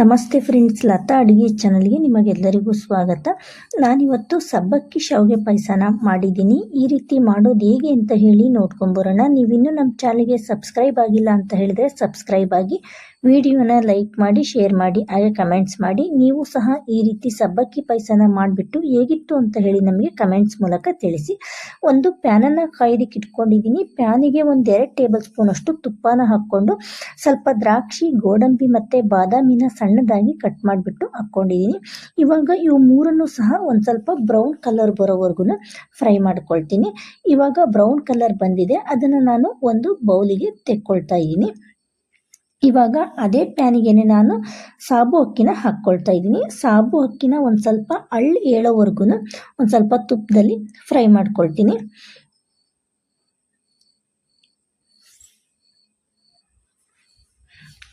ನಮಸ್ತೆ ಫ್ರೆಂಡ್ಸ್ ಲತಾ ಅಡುಗೆ ಚಾನಲ್ಗೆ ನಿಮಗೆಲ್ಲರಿಗೂ ಸ್ವಾಗತ. ನಾನಿವತ್ತು ಸಬ್ಬಕ್ಕಿ ಶಾವಿಗೆ ಪಾಯಸನ ಮಾಡಿದ್ದೀನಿ. ಈ ರೀತಿ ಮಾಡೋದು ಹೇಗೆ ಅಂತ ಹೇಳಿ ನೋಡ್ಕೊಂಬರೋಣ. ನೀವಿನ್ನೂ ನಮ್ಮ ಚಾನಲ್ಗೆ ಸಬ್ಸ್ಕ್ರೈಬ್ ಆಗಿಲ್ಲ ಅಂತ ಹೇಳಿದ್ರೆ ಸಬ್ಸ್ಕ್ರೈಬ್ ಆಗಿ, ವಿಡಿಯೋನ ಲೈಕ್ ಮಾಡಿ ಶೇರ್ ಮಾಡಿ, ಹಾಗೆ ಕಮೆಂಟ್ಸ್ ಮಾಡಿ. ನೀವು ಸಹ ಈ ರೀತಿ ಸಬ್ಬಕ್ಕಿ ಪಾಯಸನ ಮಾಡಿಬಿಟ್ಟು ಹೇಗಿತ್ತು ಅಂತ ಹೇಳಿ ನಮಗೆ ಕಮೆಂಟ್ಸ್ ಮೂಲಕ ತಿಳಿಸಿ. ಒಂದು ಪ್ಯಾನನ್ನು ಕಾಯ್ದಕ್ಕೆ ಇಟ್ಕೊಂಡಿದ್ದೀನಿ ಪ್ಯಾನಿಗೆ ಒಂದು ಎರಡು ಟೇಬಲ್ ಸ್ಪೂನ್ ಅಷ್ಟು ತುಪ್ಪನ ಹಾಕ್ಕೊಂಡು ಸ್ವಲ್ಪ ದ್ರಾಕ್ಷಿ, ಗೋಡಂಬಿ ಮತ್ತು ಬಾದಾಮಿನ ಸಣ್ಣದಾಗಿ ಕಟ್ ಮಾಡಿಬಿಟ್ಟು ಹಾಕ್ಕೊಂಡಿದ್ದೀನಿ ಇವಾಗ ಇವು ಮೂರನ್ನು ಸಹ ಒಂದು ಸ್ವಲ್ಪ ಬ್ರೌನ್ ಕಲರ್ ಬರೋವರೆಗೂ ಫ್ರೈ ಮಾಡ್ಕೊಳ್ತೀನಿ. ಇವಾಗ ಬ್ರೌನ್ ಕಲರ್ ಬಂದಿದೆ. ಅದನ್ನು ನಾನು ಒಂದು ಬೌಲಿಗೆ ತೆಕ್ಕೊಳ್ತಾ ಇದ್ದೀನಿ ಇವಾಗ ಅದೇ ಪ್ಯಾನಿಗೆನೆ ನಾನು ಸಾಬು ಅಕ್ಕಿನ ಹಾಕ್ಕೊಳ್ತಾ ಇದ್ದೀನಿ. ಸಾಬು ಅಕ್ಕಿನ ಒಂದು ಸ್ವಲ್ಪ ಅಳ್ಳಿ ಏಳೋವರೆಗೂ ಒಂದು ಸ್ವಲ್ಪ ತುಪ್ಪದಲ್ಲಿ ಫ್ರೈ ಮಾಡ್ಕೊಳ್ತೀನಿ.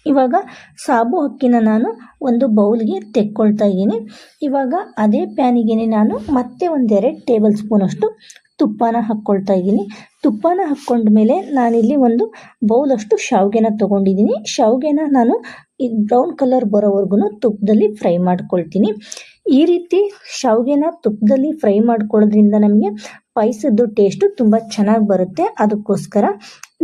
ಇವಾಗ ಸಾಬು ಅಕ್ಕಿನ ನಾನು ಒಂದು ಬೌಲ್ಗೆ ತೆಕ್ಕೊಳ್ತಾ ಇದ್ದೀನಿ. ಇವಾಗ ಅದೇ ಪ್ಯಾನಿಗೆ ನಾನು ಮತ್ತೆ ಒಂದೆರಡು ಟೇಬಲ್ ಸ್ಪೂನಷ್ಟು ತುಪ್ಪನ ಹಾಕ್ಕೊಳ್ತಾ ಇದ್ದೀನಿ. ತುಪ್ಪನ ಹಾಕ್ಕೊಂಡ ಮೇಲೆ ನಾನಿಲ್ಲಿ ಒಂದು ಬೌಲಷ್ಟು ಶಾವಿಗೆನ ತೊಗೊಂಡಿದ್ದೀನಿ ಶಾವಿಗೆನ ನಾನು ಬ್ರೌನ್ ಕಲರ್ ಬರೋವರೆಗೂ ತುಪ್ಪದಲ್ಲಿ ಫ್ರೈ ಮಾಡ್ಕೊಳ್ತೀನಿ. ಈ ರೀತಿ ಶಾವಿಗೆನ ತುಪ್ಪದಲ್ಲಿ ಫ್ರೈ ಮಾಡ್ಕೊಳ್ಳೋದ್ರಿಂದ ನಮಗೆ ಪಾಯಸದ್ದು ಟೇಸ್ಟು ತುಂಬ ಚೆನ್ನಾಗಿ ಬರುತ್ತೆ. ಅದಕ್ಕೋಸ್ಕರ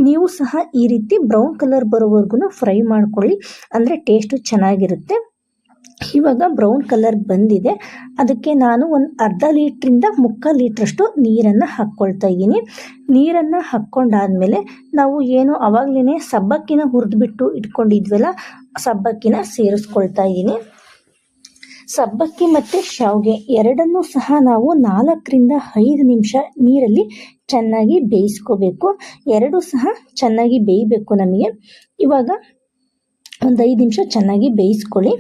ನೀವು ಸಹ ಈ ರೀತಿ ಬ್ರೌನ್ ಕಲರ್ ಬರೋವರೆಗೂ ಫ್ರೈ ಮಾಡ್ಕೊಳ್ಳಿ. ಅಂದರೆ ಟೇಸ್ಟು ಚೆನ್ನಾಗಿರುತ್ತೆ. ಇವಾಗ ಬ್ರೌನ್ ಕಲರ್ ಬಂದಿದೆ. ಅದಕ್ಕೆ ನಾನು ಒಂದು ಅರ್ಧ ಲೀಟ್ರಿಂದ ಮುಕ್ಕಾಲು ಲೀಟ್ರಷ್ಟು ನೀರನ್ನು ಹಾಕ್ಕೊಳ್ತಾ ಇದ್ದೀನಿ. ನೀರನ್ನು ಹಾಕ್ಕೊಂಡಾದಮೇಲೆ ನಾವು ಏನು ಆವಾಗಲೇ ಸಬ್ಬಕ್ಕಿನ ಹುರಿದ್ಬಿಟ್ಟು ಇಟ್ಕೊಂಡಿದ್ವಲ್ಲ, ಸಬ್ಬಕ್ಕಿನ ಸೇರಿಸ್ಕೊಳ್ತಾ ಇದ್ದೀನಿ. ಸಬ್ಬಕ್ಕಿ ಮತ್ತು ಶಾವಿಗೆ ಎರಡನ್ನೂ ಸಹ ನಾವು ನಾಲ್ಕರಿಂದ ಐದು ನಿಮಿಷ ನೀರಲ್ಲಿ ಚೆನ್ನಾಗಿ ಬೇಯಿಸ್ಕೋಬೇಕು. ಎರಡೂ ಸಹ ಚೆನ್ನಾಗಿ ಬೇಯಬೇಕು ನಮಗೆ. ಇವಾಗ ಒಂದು ಐದು ನಿಮಿಷ ಚೆನ್ನಾಗಿ ಬೇಯಿಸ್ಕೊಳ್ಳಿ.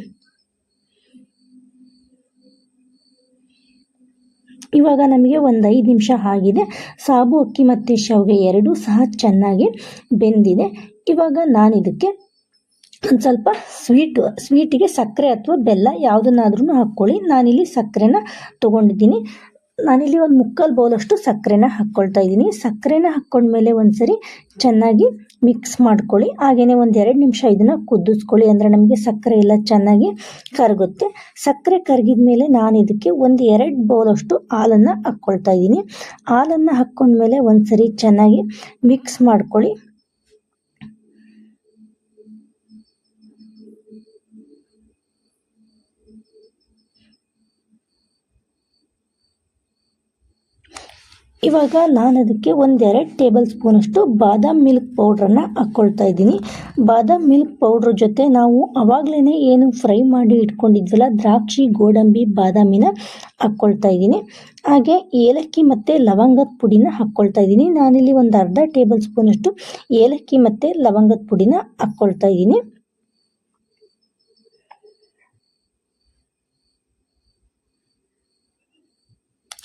ಇವಾಗ ನಮಗೆ ಒಂದು ಐದು ನಿಮಿಷ ಆಗಿದೆ. ಸಾಬು, ಅಕ್ಕಿ ಮತ್ತು ಶಾವಿಗೆ ಎರಡೂ ಸಹ ಚೆನ್ನಾಗಿ ಬೆಂದಿದೆ. ಇವಾಗ ನಾನು ಇದಕ್ಕೆ ಒಂದು ಸ್ವಲ್ಪ ಸ್ವೀಟು, ಸ್ವೀಟಿಗೆ ಸಕ್ಕರೆ ಅಥವಾ ಬೆಲ್ಲ ಯಾವುದನ್ನಾದ್ರೂ ಹಾಕ್ಕೊಳ್ಳಿ. ನಾನಿಲ್ಲಿ ಸಕ್ಕರೆನ ತೊಗೊಂಡಿದ್ದೀನಿ. ನಾನಿಲ್ಲಿ ಒಂದು ಮುಕ್ಕಾಲು ಬೌಲಷ್ಟು ಸಕ್ಕರೆನ ಹಾಕ್ಕೊಳ್ತಾ ಇದ್ದೀನಿ. ಸಕ್ಕರೆನ ಹಾಕ್ಕೊಂಡ್ಮೇಲೆ ಒಂದು ಸರಿ ಚೆನ್ನಾಗಿ ಮಿಕ್ಸ್ ಮಾಡ್ಕೊಳ್ಳಿ. ಹಾಗೆಯೇ ಒಂದು ಎರಡು ನಿಮಿಷ ಇದನ್ನು ಕುದಿಸ್ಕೊಳ್ಳಿ. ಅಂದರೆ ನಮಗೆ ಸಕ್ಕರೆ ಎಲ್ಲ ಚೆನ್ನಾಗಿ ಕರಗುತ್ತೆ. ಸಕ್ಕರೆ ಕರಗಿದ ಮೇಲೆ ನಾನು ಇದಕ್ಕೆ ಒಂದು ಎರಡು ಬೌಲಷ್ಟು ಹಾಲನ್ನು ಹಾಕ್ಕೊಳ್ತಾ ಇದ್ದೀನಿ. ಹಾಲನ್ನು ಹಾಕ್ಕೊಂಡ್ಮೇಲೆ ಒಂದು ಸರಿ ಚೆನ್ನಾಗಿ ಮಿಕ್ಸ್ ಮಾಡ್ಕೊಳ್ಳಿ. ಇವಾಗ ನಾನು ಅದಕ್ಕೆ ಒಂದೆರಡು ಟೇಬಲ್ ಸ್ಪೂನಷ್ಟು ಬಾದಾಮ್ ಮಿಲ್ಕ್ ಪೌಡ್ರನ್ನು ಹಾಕ್ಕೊಳ್ತಾ ಇದ್ದೀನಿ. ಬಾದಾಮ್ ಮಿಲ್ಕ್ ಪೌಡ್ರ್ ಜೊತೆ ನಾವು ಆವಾಗಲೇ ಏನು ಫ್ರೈ ಮಾಡಿ ಇಟ್ಕೊಂಡಿದ್ವಲ್ಲ, ದ್ರಾಕ್ಷಿ, ಗೋಡಂಬಿ, ಬಾದಾಮಿನ ಹಾಕ್ಕೊಳ್ತಾ ಇದ್ದೀನಿ. ಹಾಗೆ ಏಲಕ್ಕಿ ಮತ್ತು ಲವಂಗದ ಪುಡಿನ ಹಾಕ್ಕೊಳ್ತಾ ಇದ್ದೀನಿ. ನಾನಿಲ್ಲಿ ಒಂದು ಅರ್ಧ ಟೇಬಲ್ ಸ್ಪೂನಷ್ಟು ಏಲಕ್ಕಿ ಮತ್ತು ಲವಂಗದ ಪುಡಿನ ಹಾಕ್ಕೊಳ್ತಾ ಇದ್ದೀನಿ.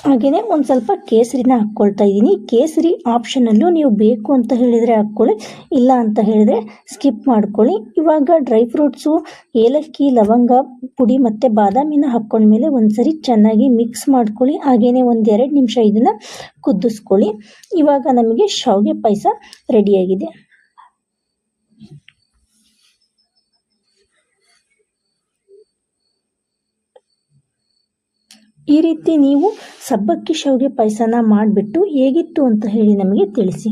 ಹಾಗೆಯೇ ಒಂದು ಸ್ವಲ್ಪ ಕೇಸರಿನ ಹಾಕ್ಕೊಳ್ತಾ ಇದ್ದೀನಿ. ಕೇಸರಿ ಆಪ್ಷನಲ್ಲೂ ನೀವು ಬೇಕು ಅಂತ ಹೇಳಿದರೆ ಹಾಕ್ಕೊಳ್ಳಿ, ಇಲ್ಲ ಅಂತ ಹೇಳಿದರೆ ಸ್ಕಿಪ್ ಮಾಡ್ಕೊಳ್ಳಿ. ಇವಾಗ ಡ್ರೈ ಫ್ರೂಟ್ಸು ಏಲಕ್ಕಿ, ಲವಂಗ, ಪುಡಿ ಮತ್ತು ಬಾದಾಮಿನ ಹಾಕ್ಕೊಂಡ್ಮೇಲೆ ಒಂದು ಸರಿ ಚೆನ್ನಾಗಿ ಮಿಕ್ಸ್ ಮಾಡ್ಕೊಳ್ಳಿ. ಹಾಗೆಯೇ ಒಂದು ಎರಡು ನಿಮಿಷ ಇದನ್ನು ಕುದಿಸ್ಕೊಳ್ಳಿ. ಇವಾಗ ನಮಗೆ ಶಾವಿಗೆ ಪಾಯಸ ರೆಡಿಯಾಗಿದೆ ಈ ರೀತಿ ನೀವು ಸಬ್ಬಕ್ಕಿ ಶಾವಿಗೆ ಪಾಯಸನ ಮಾಡಿಬಿಟ್ಟು ಹೇಗಿತ್ತು ಅಂತ ಹೇಳಿ ನಮಗೆ ತಿಳಿಸಿ.